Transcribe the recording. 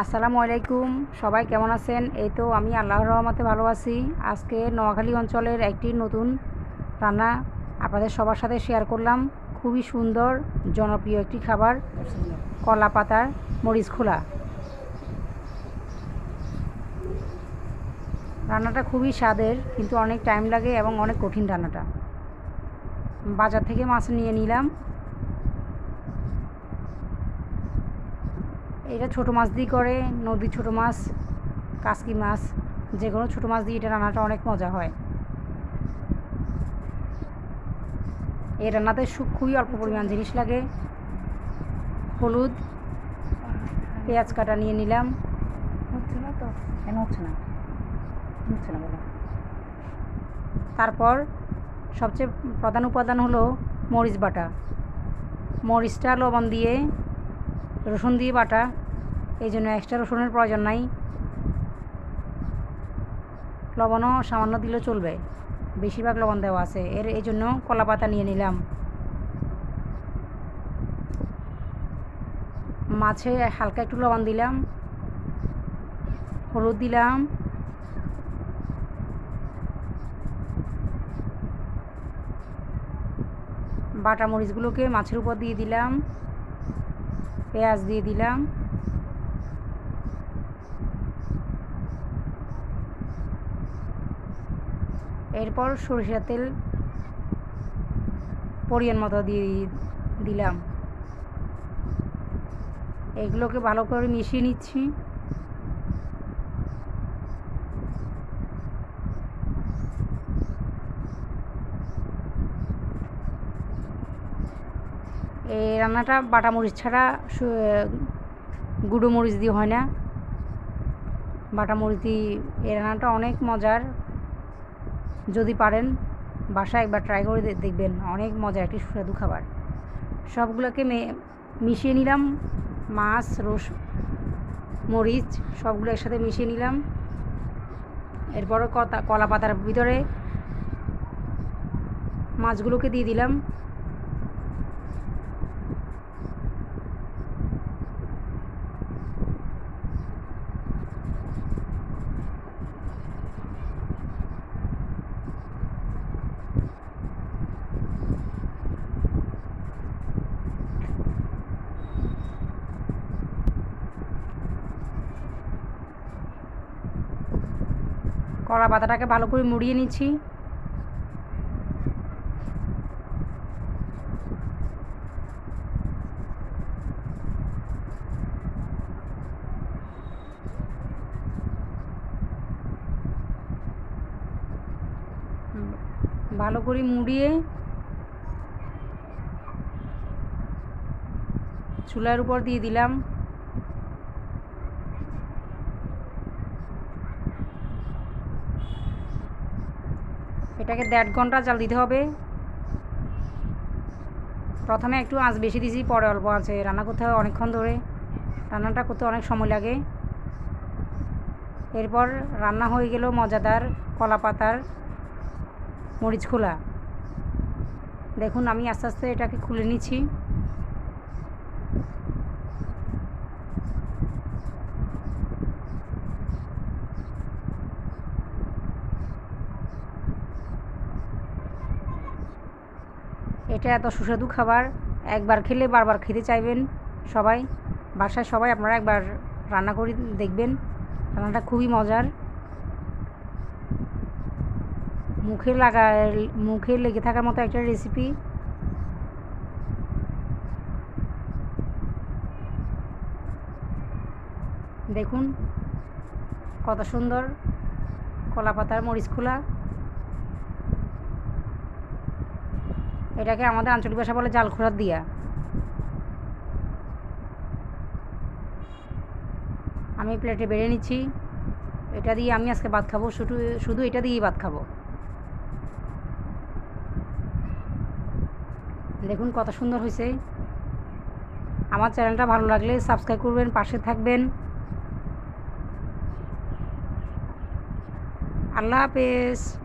আসসালামু আলাইকুম। সবাই কেমন আছেন? এই তো আমি আল্লাহর রহমতে ভালো আছি। আজকে নোয়াখালী অঞ্চলের একটি নতুন রান্না আপনাদের সবার সাথে শেয়ার করলাম। খুবই সুন্দর, জনপ্রিয় একটি খাবার, কলা পাতার মরিচ খোলা। রান্নাটা খুবই স্বাদের, কিন্তু অনেক টাইম লাগে এবং অনেক কঠিন রান্নাটা। বাজার থেকে মাছ নিয়ে নিলাম। এটা ছোটো মাছ দিয়ে করে নদী ছোটো মাছ কাসকি মাছ যে কোনো ছোটো মাছ দিয়ে এটা রান্নাটা অনেক মজা হয়। এই রান্নাতে খুবই অল্প পরিমাণ জিনিস লাগে। হলুদ পেঁয়াজ কাটা নিয়ে নিলাম। হচ্ছে না তো? কেন হচ্ছে না? হচ্ছে না বলো? তারপর সবচেয়ে প্রধান উপাদান হলো মরিচ বাটা। মরিচটা লবণ দিয়ে রসুন দিয়ে বাটা। এই জন্য এক্সট্রা রসুনের প্রয়োজন নাই। লবণও সামান্য দিলে চলবে। বেশিরভাগ লবণ দেওয়া আছে। এর, এই জন্য কলা পাতা নিয়ে নিলাম। মাছে হালকা একটু লবণ দিলাম। হলুদ দিলাম। বাটা মরিচগুলোকে মাছের উপর দিয়ে দিলাম। পেঁয়াজ দিয়ে দিলাম। এরপর সরিষার তেল পরিমাণ মতো দিয়ে দিলাম। এগুলোকে ভালো করে মিশিয়ে নিচ্ছি। এই রান্নাটা বাটা মরিচ ছাড়া গুঁড়ো মরিচ দিয়ে হয় না। বাটা মরিচ দিয়ে এই রান্নাটা অনেক মজার। যদি পারেন, বাসায় একবার ট্রাই করে দেখবেন। অনেক মজা, একটি সুস্বাদু খাবার। সবগুলোকে মিশিয়ে নিলাম। মাছ, রস, মরিচ, সবগুলো একসাথে মিশিয়ে নিলাম। এরপরও কলা পাতার ভিতরে মাছগুলোকে দিয়ে দিলাম। কলা পাতাটাকে ভালো করে মুড়িয়ে নিচ্ছি। ভালো করে মুড়িয়ে চুলার উপর দিয়ে দিলাম। এটাকে দেড় ঘণ্টা জাল দিতে হবে। প্রথমে একটু আঁচ বেশি দিয়েছি পরে অল্প আছে রান্না করতে হবে অনেকক্ষণ ধরে। রান্নাটা করতে অনেক সময় লাগে। এরপর রান্না হয়ে গেল মজাদার কলা পাতার মরিচ খোলা। দেখুন, আমি আস্তে আস্তে এটাকে খুলে নিচ্ছি। এটা এত সুস্বাদু খাবার। একবার খেলে বারবার খেতে চাইবেন সবাই। বাসায় সবাই আপনারা একবার রান্না করে দেখবেন। রান্নাটা খুবই মজার। মুখে লাগা, মুখে লেগে থাকার মতো একটা রেসিপি দেখুন কত সুন্দর কলা পাতার মরিচ খোলা এটাকে আমাদের আঞ্চলিক ভাষা বলে জাল খোরার দিয়া। আমি প্লেটে বেড়ে নিচ্ছি। এটা দিয়ে আমি আজকে ভাত খাব, শুধু শুধু এটা দিয়েই ভাত খাব। দেখুন কত সুন্দর হয়েছে। আমার চ্যানেলটা ভালো লাগলে সাবস্ক্রাইব করবেন, পাশে থাকবেন। আল্লাহ হাফেজ।